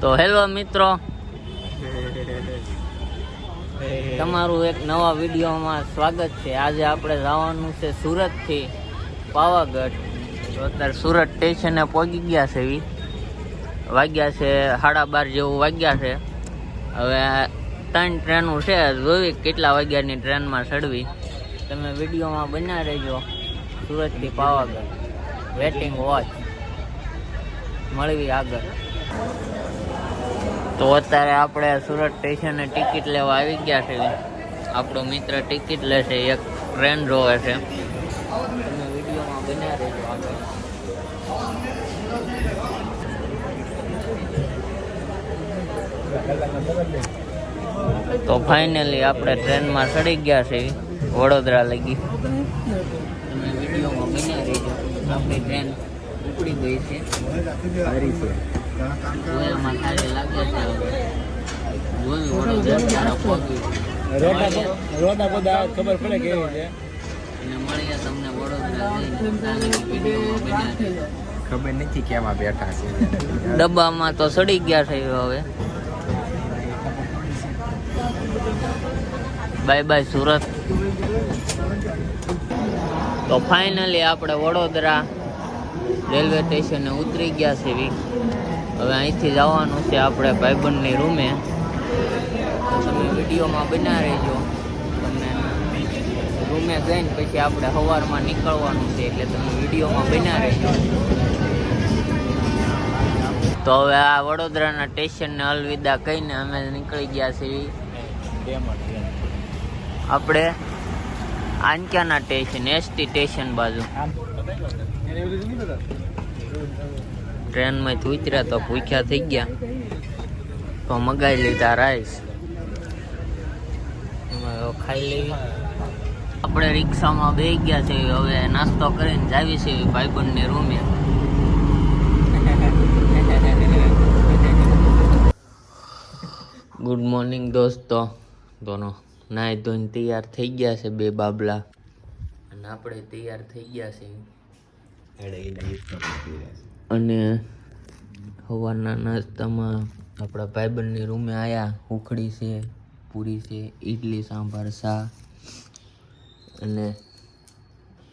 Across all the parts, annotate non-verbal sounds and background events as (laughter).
તો હેલો મિત્રો. (laughs) તમારું એક નવા વિડીયોમાં સ્વાગત છે. આજે આપણે જવાનું છે સુરતથી પાવાગઢ. તો અત્યારે સુરત સ્ટેશને પહોંચી ગયા છે એવી વાગ્યા છે સાડા બાર જેવું વાગ્યા છે. હવે ત્રણ ટ્રેનો છે. જોવી કેટલા વાગ્યાની ટ્રેનમાં ચડવી. તમે વિડીયોમાં બના રહેજો. સુરતથી પાવાગઢ. વેટિંગ વોચ મળવી આગળ. તો અત્યારે આપણે સુરત સ્ટેશને ટિકિટ લેવા આવી ગયા છે આપણો મિત્ર ટિકિટ લેશે એક ટ્રેન જોવે છે. તો ફાઇનલી આપણે ટ્રેનમાં ચડી ગયા છે વડોદરા લગી. તમે વિડીયોમાં બન્યા રહેજો. આપણી ટ્રેન ઉપડી ગઈ છે. ખબર પડે કેવી છે. ખબર નથી કેમાં બેઠા છે ડબ્બામાં તો સડી ગયા છે હવે બાય બાય સુરત તો ફાઇનલી આપણે વડોદરા રેલવે સ્ટેશને ઉતરી ગયા છે વી. હવે અહીંથી જવાનું છે આપણે ભાઈબંધની રૂમે. તો તમે વિડીયોમાં બના રહેજો. તમને રૂમે જઈને પછી આપણે સવારમાં નીકળવાનું છે એટલે તમે વિડીયોમાં બના રહેજો. તો હવે આ વડોદરાના સ્ટેશનને અલવિદા કહીને અમે નીકળી ગયા છીએ. આપણે આંક્યાના સ્ટેશન, એસટી સ્ટેશન બાજુ. ટ્રેનમાં ઉતર્યા તો ભૂખ્યા થઈ ગયા. તો મગાઈ લીધા રાઈસ ખાઈ લેવી આપણે રિક્ષામાં બે ગયા છે, હવે નાસ્તો કરીને જાવી છે ભાઈબંધની રૂમે. ગુડ મોર્નિંગ દોસ્તો. દોનો નાય ધોઈને તૈયાર થઈ ગયા છે બે બાબલા. અને આપણે તૈયાર થઈ ગયા છે. અને સવારના નાસ્તામાં આપણા ભાઈબંધની રૂમે આવ્યા ઉખડી છે, પૂરી છે ઇડલી સાંભાર શા અને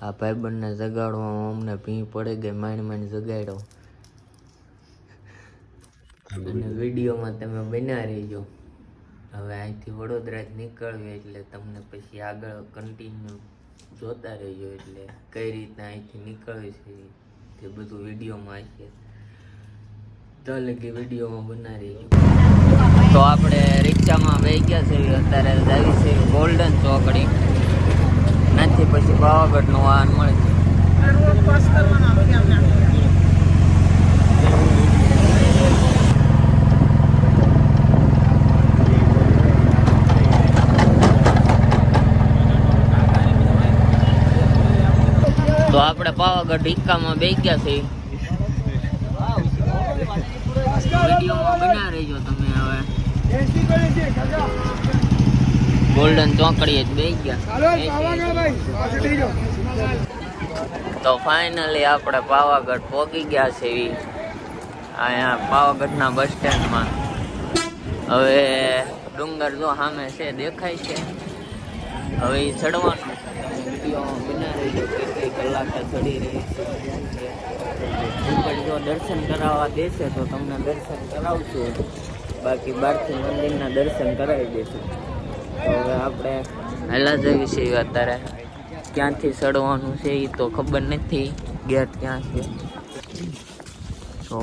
આ ભાઈબંધને જગાડવામાં અમને ભી પડે ગઈ, માંડ માંડ જગાડ્યો. અને વિડીયોમાં તમે બન્યા રહીજો. હવે અહીંથી વડોદરા જ નીકળવી એટલે તમને પછી આગળ કન્ટિન્યુ જોતા રહીજો એટલે કઈ રીતના અહીંથી નીકળવી છે તે બધું વિડીયોમાં છે તો કે વિડીયોમાં બનાવી તો આપણે રિક્ષામાં બેસી ગયા છે, અત્યારે જાવી છે ગોલ્ડન ચોકડી. નથી પછી પાવાગઢનું વાહન મળે છે તો આપણે પાવાગઢ ઇક્કામાં બે ગયા છે. વિડીયોમાં બના રહેજો તમે હવે. ગોલ્ડન ચોકડીએ જ બે ગયા તો ફાઇનલી આપણે પાવાગઢ પહોંચી ગયા છે. અહીંયા પાવાગઢના બસ સ્ટેન્ડમાં હવે ડુંગર જો સામે છે દેખાય છે. હવે એ ચડવાનું. વિડીયોમાં કેટલી કલાકે ચડી રહી શું જો દર્શન કરાવવા દેશે તો તમને દર્શન કરાવશું. બાકી બહારથી મંદિરના દર્શન કરાવી દેશું. તો હવે આપણે હેલા જઈએ છીએ અત્યારે. ક્યાંથી ચડવાનું છે એ તો ખબર નથી. ગેટ ક્યાં છે? તો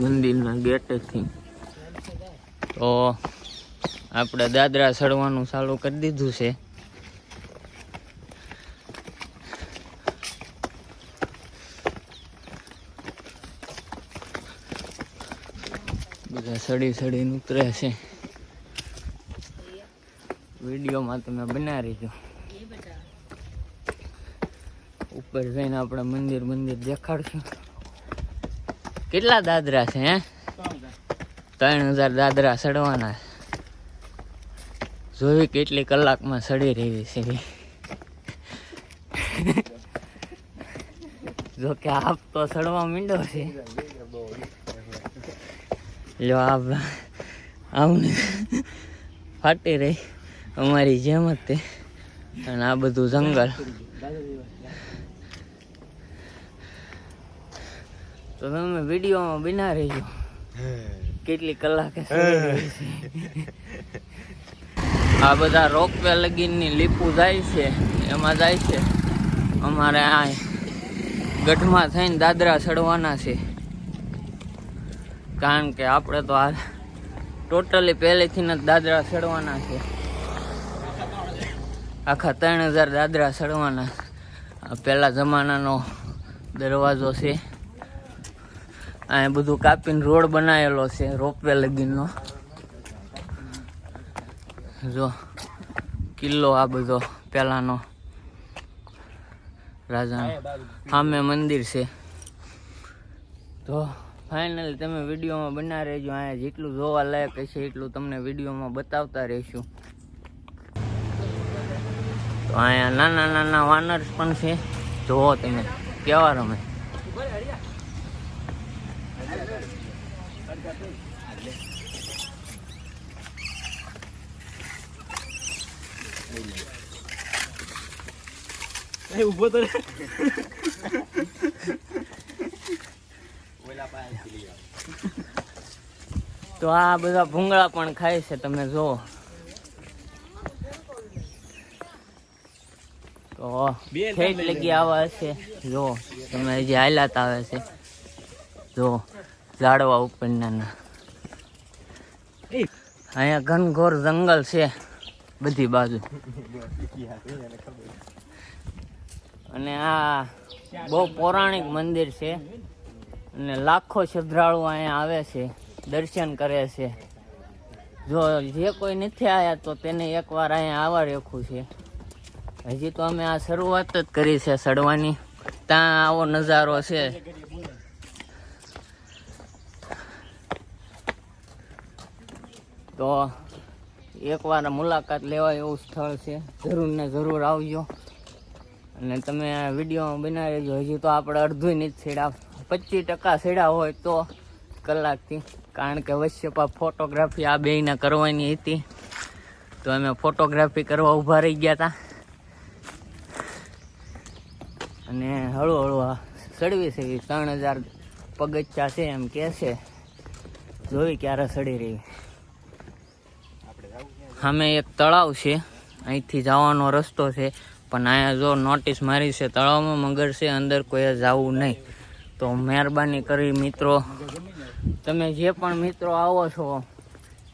મંદિરના ગેટેથી. તો આપણે દાદરા ચડવાનું ચાલુ કરી દીધું છે. બધા સડી સડીને ઉતરે છે. વિડીયોમાં તમે બનાવી દો ઉપર જઈને આપણે મંદિર મંદિર દેખાડશું. કેટલા દાદરા છે હે? ત્રણ હજાર. દાદરા ચડવાના જોવી કેટલી કલાકમાં સડી રહી છે. જો કે આપ તો સડવા મીંડો છે. જો આપ આમને ફાટી રહી અમારી જેમ જ તે. અને આ બધું જંગલ. તો તમે વિડીયોમાં બિના રહીજો. કેટલી કલાકે સડી રહી છે. આ બધા રોપવે લગીનની લીપુ જાય છે, એમાં જાય છે. અમારે આ ગઢમાં થઈને દાદરા ચડવાના છે. કારણ કે આપણે તો આ ટોટલી પહેલેથી જ દાદરા ચડવાના છે. આખા ત્રણ હજાર દાદરા ચડવાના. પહેલા જમાનાનો દરવાજો છે. આ બધું કાપીને રોડ બનાવેલો છે, રોપવે લગીનનો. જો, કિલ્લો આ બધો પહેલાંનો રાજાનો સામે મંદિર છે. તો ફાઇનલી તમે વિડીયોમાં બના રહેજો, અહીંયા જેટલું જોવા લાયક હશે એટલું તમને વિડીયોમાં બતાવતા રહીશું. તો અહીંયા નાના નાના વાનર્સ પણ છે. જોવો તમે, કેવા રમે. ઊભો તો તો આ બધા ભૂંગળા પણ ખાય છે, તમે જુઓ. તો હશે જો તમે હજી હાલાત આવે છે. જો ઝાડવા ઉપરના. અહીંયા ઘનઘોર જંગલ છે. બધી બાજુ. અને આ બહુ પૌરાણિક મંદિર છે. અને લાખો શ્રદ્ધાળુ અહીંયા આવે છે, દર્શન કરે છે. જો જે કોઈ નથી આવ્યા તો તેને એકવાર અહીંયા આવવા રેખું છે. હજી તો અમે આ શરૂઆત જ કરી છે સડવાની ત્યાં આવો નજારો છે. તો એકવાર મુલાકાત લેવા એવું સ્થળ છે. જરૂર ને જરૂર આવજો. અને તમે વીડિયો બનાવી રહેજો હજી તો આપણે અડધું નથી છેડા. પચીસ ટકા છેડા હોય તો કલાકથી. કારણ કે વશ્યપા ફોટોગ્રાફી આ બેયને કરવાની હતી. તો અમે ફોટોગ્રાફી કરવા ઊભા રહી ગયા હતા અને હળુહળુ સડવી છે. ત્રણ હજાર પગથિયા છે એમ કહે છે. જોઈ ક્યારે સડી રહી. સામે એક તળાવ છે. અહીંથી જવાનો રસ્તો છે. પણ અહીંયા જો નોટિસ મારી છે, તળાવમાં મગર છે, અંદર કોઈએ જવું નહીં. તો મહેરબાની કરી મિત્રો. તમે જે પણ મિત્રો આવો છો,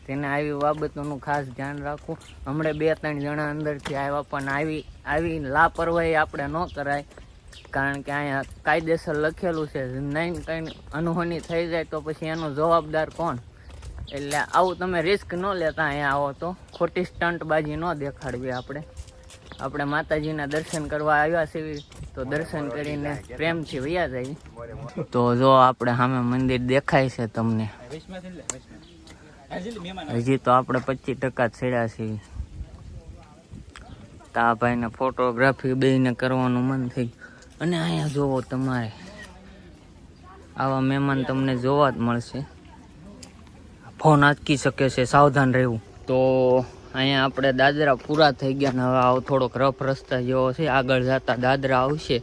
તેને આવી બાબતોનું ખાસ ધ્યાન રાખવું હમણાં બે ત્રણ જણા અંદરથી આવ્યા, પણ આવી આવી લાપરવાહી આપણે ન કરાય. કારણ કે અહીંયા કાયદેસર લખેલું છે નહીં કંઈ અનહોની થઈ જાય તો પછી એનો જવાબદાર કોણ? એટલે આવું તમે રિસ્ક ન લેતા અહીંયા આવો તો. ખોટી સ્ટંટબાજી ન દેખાડવી આપણે. આપણે માતાજીના દર્શન કરવા આવ્યા છીએ તો દર્શન કરીને પ્રેમથી વૈયા જાય. તો જો આપણે સામે મંદિર દેખાય છે તમને. હજી તો આપણે પચીસ ટકા છેડ્યા છીએ. તા ભાઈને ફોટોગ્રાફી બેને કરવાનું મન થઈ અને અહીંયા જોવો તમારે. આવા મહેમાન તમને જોવા જ મળશે. ફોન અટકી શકે છે, સાવધાન રહેવું. તો અહીંયા આપણે દાદરા પૂરા થઈ ગયા ને હવે આવો થોડોક રફ રસ્તા જેવો છે, આગળ જતા દાદરા આવશે.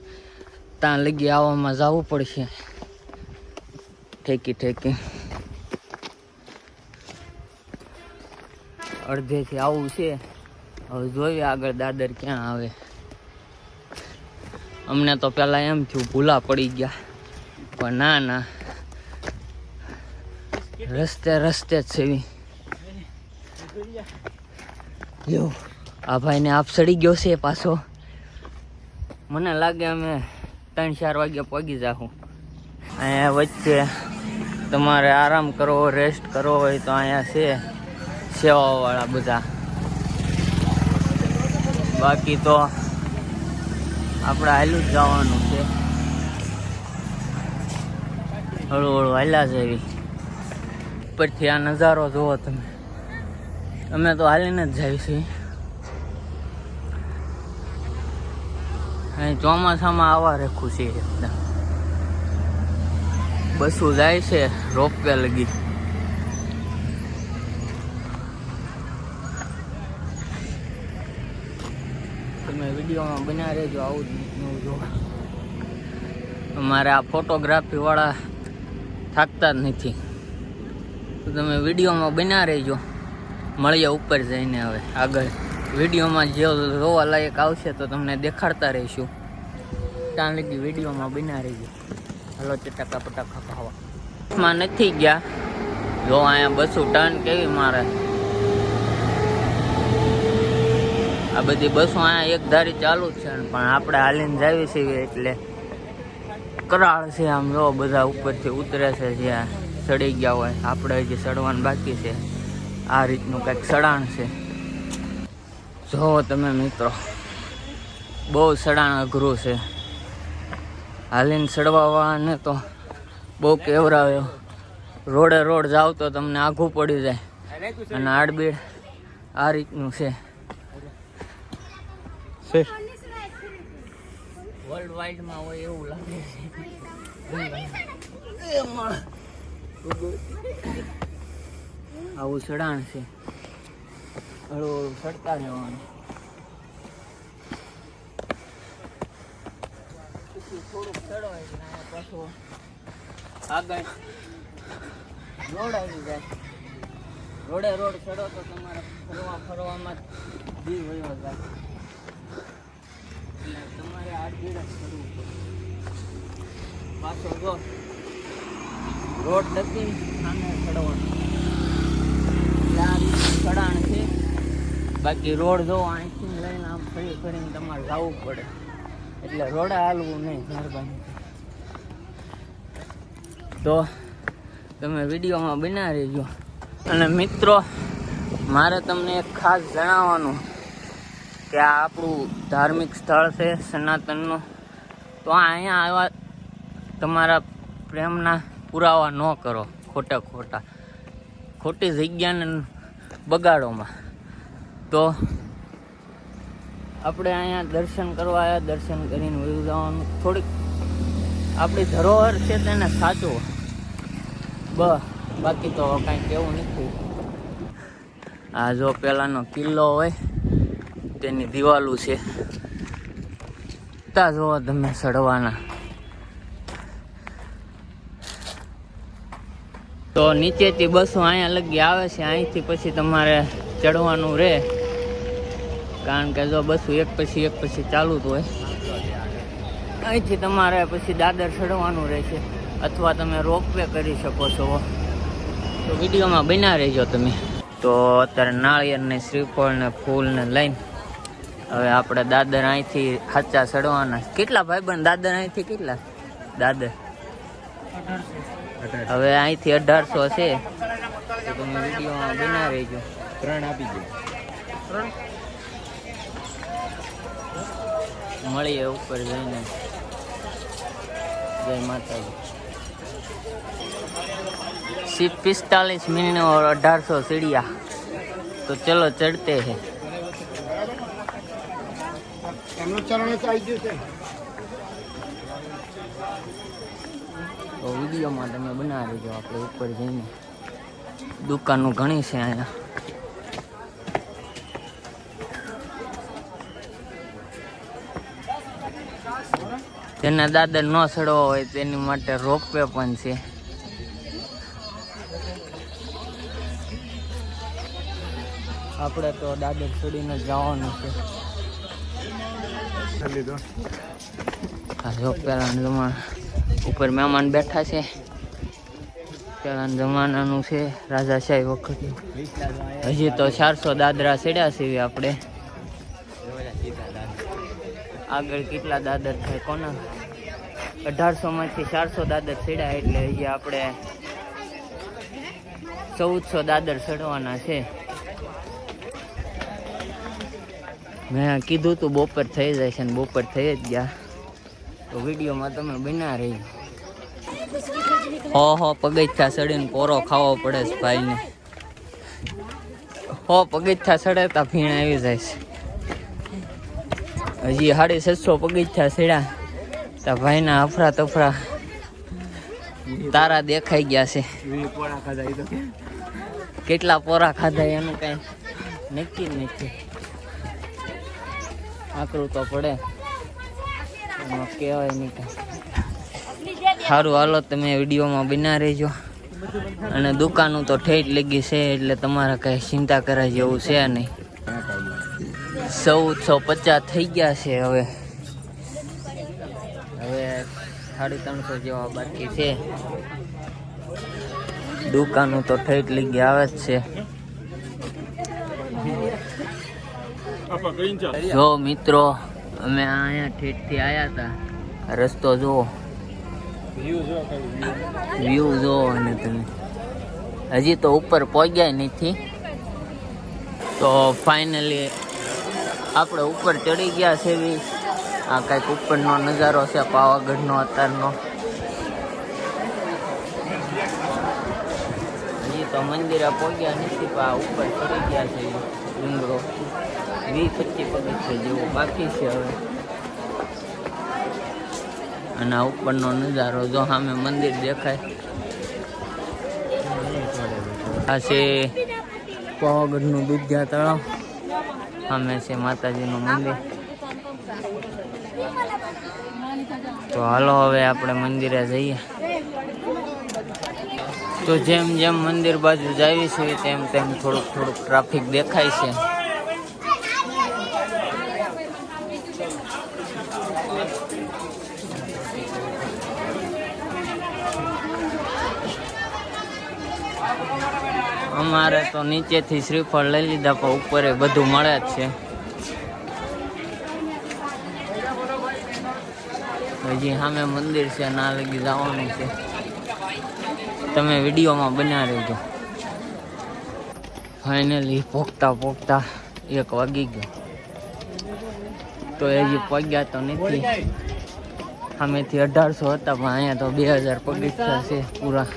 ત્યાં લગી આવવામાં જવું પડશે. ઠેકી ઠેકી. અડધેથી આવું છે. હવે જોઈએ આગળ દાદર ક્યાં આવે. અમને તો પહેલાં એમ થયું ભૂલા પડી ગયા. પણ ના ના. રસ્તે રસ્તે જ એવી. લ્યો, આ ભાઈને આપ સડી ગયો છે પાછો. મને લાગે અમે ત્રણ ચાર વાગ્યા પગી જાઉં અહીંયા વચ્ચે તમારે આરામ કરવો રેસ્ટ કરવો હોય તો અહીંયા છે સેવાવાળા બધા. બાકી તો આપણે હાલું જ જવાનું છે. હળવું હળવું હાલ્યા છે એવી ઉપરથી આ નજારો જુઓ તમે. અમે તો હાલીને જ જાય છીએ. અહીં ચોમાસામાં આવા રેખું છે એકદમ. બસું જાય છે રોપવે લગી. તમે વિડીયોમાં બના રહેજો, આવું જ નવું જોવા. અમારે આ ફોટોગ્રાફી વાળા થાકતા જ નથી. તો તમે વિડીયોમાં બના રહેજો. મળીએ ઉપર જઈને હવે આગળ. વિડીયોમાં જે જોવા લાયક આવશે તો તમને દેખાડતા રહીશું. ત્યાં લગી વિડીયોમાં બના રહીજો. હલો ચટાકા પટાકા ખાવા. માં નથી ગયા. જો અહીંયા બસો ટન કેવી મારે. આ બધી બસો અહીંયા એક ધારી ચાલુ જ છે પણ આપણે હાલીને જાવી છીએ એટલે કરાળ છે આમ જો બધા ઉપરથી ઉતરે છે જ્યાં. ચડી ગયા હોય. આપણે હજી સડવાનું બાકી છે. આ રીતનું કંઈક સડાણ છે. જો તમે મિત્રો બહુ સડાણ અઘરું છે. હાલીને સડવાવાને તો બહુ કેવરાવ્યો રોડે રોડ જાવ તો તમને આઘું પડી જાય. અને આડબીડ આ રીતનું છે. વર્લ્ડ વાઇડમાં હોય એવું લાગે છે. એમાં આવું ચડાણ છે. હળવું હળવું ચડતા રહેવાનું. થોડુંક ચડો પાછું આગળ રોડ આવી જાય. રોડે રોડ ચડો તો તમારે ફરવા ફરવામાં દી વયો જાય. એટલે તમારે આડભીડ જ પાછો જો. રોડ નથી સામે એટલે ચડાણ છે. બાકી રોડ જો અહીંથી લઈને આમ ફરી ફરીને તમારે જવું પડે. એટલે રોડે હાલવું નહીં મહેરબાની તો તમે વિડીયોમાં બના રહેજો. અને મિત્રો, મારે તમને એક ખાસ જણાવવાનું કે આ આપણું ધાર્મિક સ્થળ છે, સનાતનનું. તો અહીંયા આવ્યા તમારા પ્રેમના પુરાવા ન કરો, ખોટા ખોટા. ખોટી જગ્યાને બગાડોમાં. તો આપણે અહીંયા દર્શન કરવા આવ્યા, દર્શન કરીને વયું જવાનું. થોડીક આપણી ધરોહર છે તેને સાચવો બ બાકી તો કાંઈ કેવું નથી. આ જો પહેલાંનો કિલ્લો હોય, તેની દિવાલું છે. તા જોવો તમે ચડવાના તો નીચેથી બસો અહીંયા લગી આવે છે, અહીંથી પછી તમારે ચડવાનું રહે કારણ કે જો બસો એક પછી એક પછી ચાલુ જ હોય. અહીંથી તમારે પછી દાદર ચડવાનું રહેશે અથવા તમે રોપવે કરી શકો છો. તો વિડીયોમાં બના રહેજો તમે. તો અત્યારે નાળિયેરને શ્રીફળને ફૂલને લઈને હવે આપણે દાદર અહીંથી સાચા ચડવાના. કેટલા ભાઈ ભાઈબંધ દાદર અહીંથી કેટલા? દાદર. હવે અહીંથી અઢારસો છે તો તમે વિડીયોમાં બના રહેજો ત્રણ આપી દે મળીએ ઉપર જઈને જય માતાજી सीट पिस्तालीस मिनट और अठारह सौ सीढ़िया तो चलो चढ़ते हैं તો વિડીયોમાં તમે બનાવી દેજો આપણે ઉપર જઈને. દુકાનો ઘણી છે અહીંયા. તેના દાદર ન ચડવો હોય તેની માટે રોપવે પણ છે. આપણે તો દાદર ચડીને જવાનું છે. લીધો આ જો પેલા જમાના ઉપર મહેમાન બેઠા છે. પેલા જમાનાનું છે રાજાશાહી વખત. હજી તો ચારસો દાદરા ચડ્યા છે આપણે. આગળ કેટલા દાદર થાય કોના? અઢારસો માંથી ચારસો દાદર ચડ્યા એટલે હજી આપણે ચૌદસો દાદર ચડવાના છે. મેં કીધું તું બપોર થઈ જાય છે ને બપોર થઈ જ ગયા. તો વિડીયોમાં તમે બના રહી. હો હો, પગથિયા ચડીને પોરો ખાવો પડે છે ભાઈને. હો, પગથિયા ચડે તા ભીણ આવી જાય છે. હજી સાડી છસો પગથિયા ચડ્યા. તા ભાઈના અફરા તફરા તારા દેખાઈ ગયા છે. કેટલા પોરા ખાધા એનું કઈ નક્કી નથી. આકરું તો પડે. કહેવાય નહીં કાંઈ. સારું હાલો તમે વિડીયોમાં બના રહેજો. અને દુકાનું તો ઠેઠ લગી છે એટલે તમારે કાંઈ ચિંતા કરવા જેવું છે નહીં. ચૌદસો પચાસ થઈ ગયા છે હવે. હવે સાડી ત્રણસો જેવા બાકી છે. દુકાનું તો ઠેઠ લગી આવે જ છે. જો મિત્રો અમે અહીંયા ઠેઠથી આવ્યા હતા રસ્તો જુઓ. વ્યૂ જુઓ અને તમે. હજી તો ઉપર પહોંચ્યા નથી. તો ફાઇનલી આપણે ઉપર ચડી ગયા છે આ કંઈક ઉપરનો નજારો છે, પાવાગઢનો અત્યારનો હજી તો મંદિરે પહોંચ્યા નથી, પણ ઉપર ચડી ગયા છે ડુંગરો. વીસ પચીસ જેવું બાકી છે હવે. અને આ ઉપરનો નજારો જો સામે મંદિર દેખાય. આ છે પાવાગઢનું દૂધિયા તળાવ સામે છે માતાજીનું મંદિર. તો હાલો હવે આપણે મંદિરે જઈએ. તો જેમ જેમ મંદિર બાજુ જાવી છે, તેમ તેમ થોડુંક થોડુંક ટ્રાફિક દેખાય છે. અમારે તો નીચેથી શ્રીફળ લઈ લીધા, પણ ઉપર બધું મળે જ છે. હજી સામે મંદિર છે ના લગી જવાનું છે. તમે વિડીયોમાં બન્યા રહેજો. ફાઇનલી પોખતા પોખતા એક વાગી ગયો. તો હજી પગ્યા તો નથી. સામેથી અઢારસો હતા, પણ અહીંયા તો બે હજાર પગથિયા છે, પૂરા.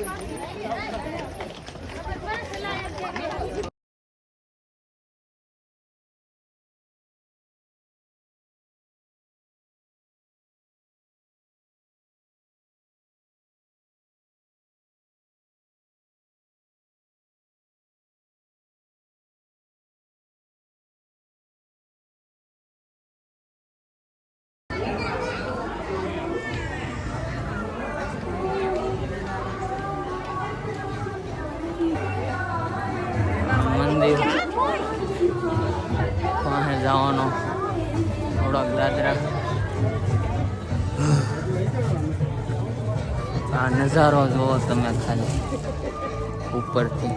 નજારો જુઓ તમે ખાલી. ઉપરથી.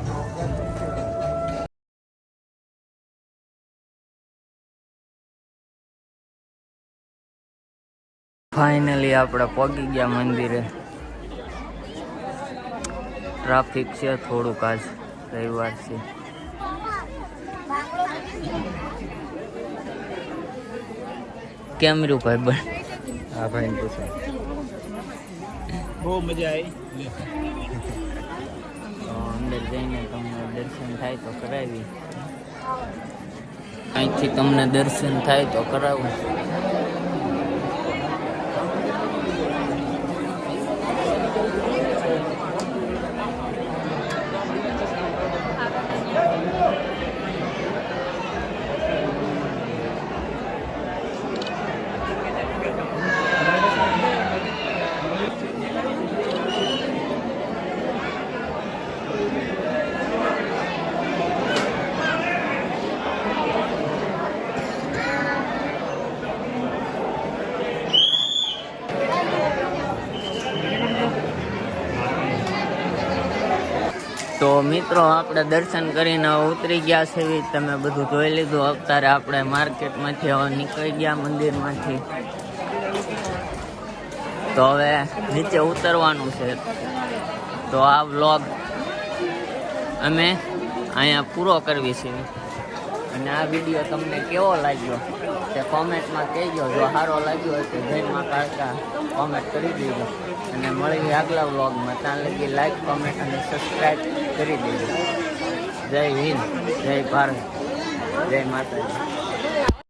ફાઇનલી આપણે પગી ગયા મંદિરે. ટ્રાફિક છે થોડુંક આજ રવિવાર છે. કેમ રહ્યું ભાઈ બન હા, ભાઈ બહુ મજા આવી. અંદર જઈને તમને દર્શન થાય તો કરાવી. અહીંથી તમને દર્શન થાય તો કરાવું. તો મિત્રો, આપણે દર્શન કરીને ઉતરી ગયા છે. તમે બધું જોઈ લીધું. અત્યારે આપણે માર્કેટમાંથી હવે નીકળી ગયા મંદિરમાંથી. તો હવે નીચે ઉતરવાનું છે. તો આ વ્લોગ અમે અહીંયા પૂરો કરવી છે. અને આ વીડિયો તમને કેવો લાગ્યો તે કોમેન્ટમાં કહેજો. જો સારો લાગ્યો હોય તો જય કાળકા. કોમેન્ટ કરી દેજો. અને મળીએ આગલા વ્લોગમાં. ત્યાં લગી લાઈક કોમેન્ટ અને સબસ્ક્રાઈબ કરી દેજો જય હિન્દ જય ભારત જય માતાજી.